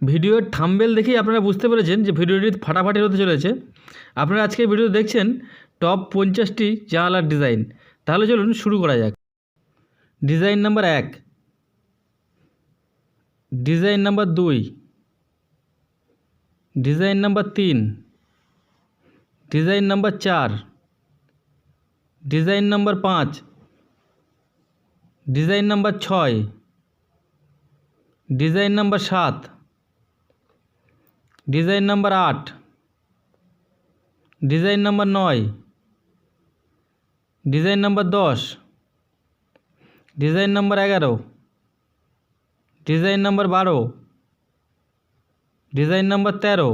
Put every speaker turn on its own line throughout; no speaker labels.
ভিডিওর থাম্বেল দেখেই আপনারা বুঝতে পেরেছেন যে ভিডিওটি ফাটাফাটি হতে চলেছে। আপনারা আজকে ভিডিও দেখছেন টপ পঞ্চাশটি জানালার ডিজাইন। তাহলে চলুন শুরু করা যাক। ডিজাইন নাম্বার এক। ডিজাইন নাম্বার দুই। ডিজাইন নাম্বার তিন। ডিজাইন নাম্বার চার। ডিজাইন নাম্বার পাঁচ। ডিজাইন নাম্বার ছয়। ডিজাইন নাম্বার সাত। ডিজাইন নাম্বার আট ডিজাইন নাম্বার নয় ডিজাইন নাম্বার দশ ডিজাইন নাম্বার এগারো ডিজাইন নাম্বার বারো ডিজাইন নাম্বার তেরো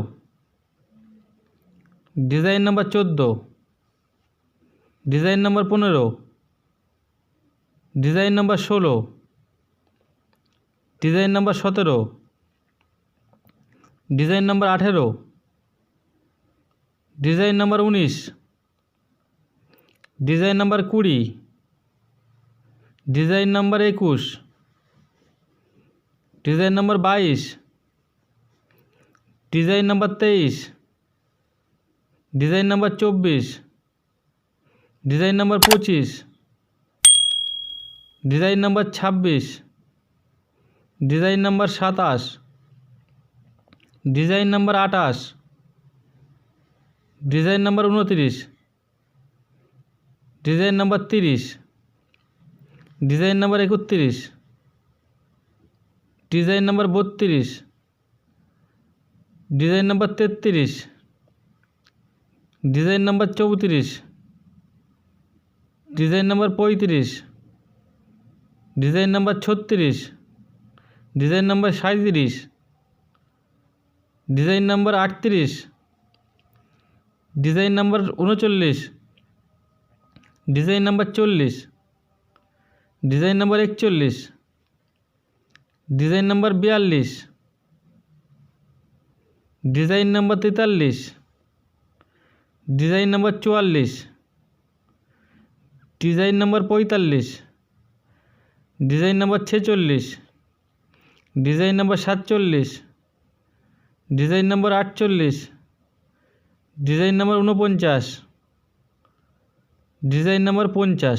ডিজাইন নাম্বার চোদ্দ ডিজাইন নাম্বার পনেরো ডিজাইন নাম্বার ষোলো ডিজাইন নাম্বার সতেরো ডিজাইন নাম্বার আঠেরো ডিজাইন নাম্বার উনিশ ডিজাইন নাম্বার কুড়ি ডিজাইন নাম্বার একুশ ডিজাইন নাম্বার বাইশ ডিজাইন নাম্বার তেইশ ডিজাইন নাম্বার চব্বিশ ডিজাইন নাম্বার পঁচিশ ডিজাইন নাম্বার ছাব্বিশ ডিজাইন নাম্বার সাতাশ ডিজাইন নাম্বার আঠাশ ডিজাইন নাম্বার উনতিরিশ ডিজাইন নাম্বার তিরিশ ডিজাইন নাম্বার একত্রিশ ডিজাইন নাম্বার বত্রিশ ডিজাইন নাম্বার তেত্রিশ ডিজাইন নাম্বার চৌত্রিশ ডিজাইন নাম্বার পঁয়ত্রিশ ডিজাইন নাম্বার ছত্রিশ ডিজাইন নাম্বার সাঁত্রিশ ডিজাইন নাম্বার আটত্রিশ ডিজাইন নাম্বার উনচল্লিশ ডিজাইন নাম্বার চল্লিশ ডিজাইন নাম্বার একচল্লিশ ডিজাইন নাম্বার বিয়াল্লিশ ডিজাইন নাম্বার তেতাল্লিশ ডিজাইন নাম্বার চুয়াল্লিশ ডিজাইন নাম্বার পঁয়তাল্লিশ ডিজাইন নাম্বার ছেচল্লিশ ডিজাইন নাম্বার সাতচল্লিশ ডিজাইন নাম্বার আটচল্লিশ। ডিজাইন নাম্বার উনপঞ্চাশ ডিজাইন নাম্বার পঞ্চাশ।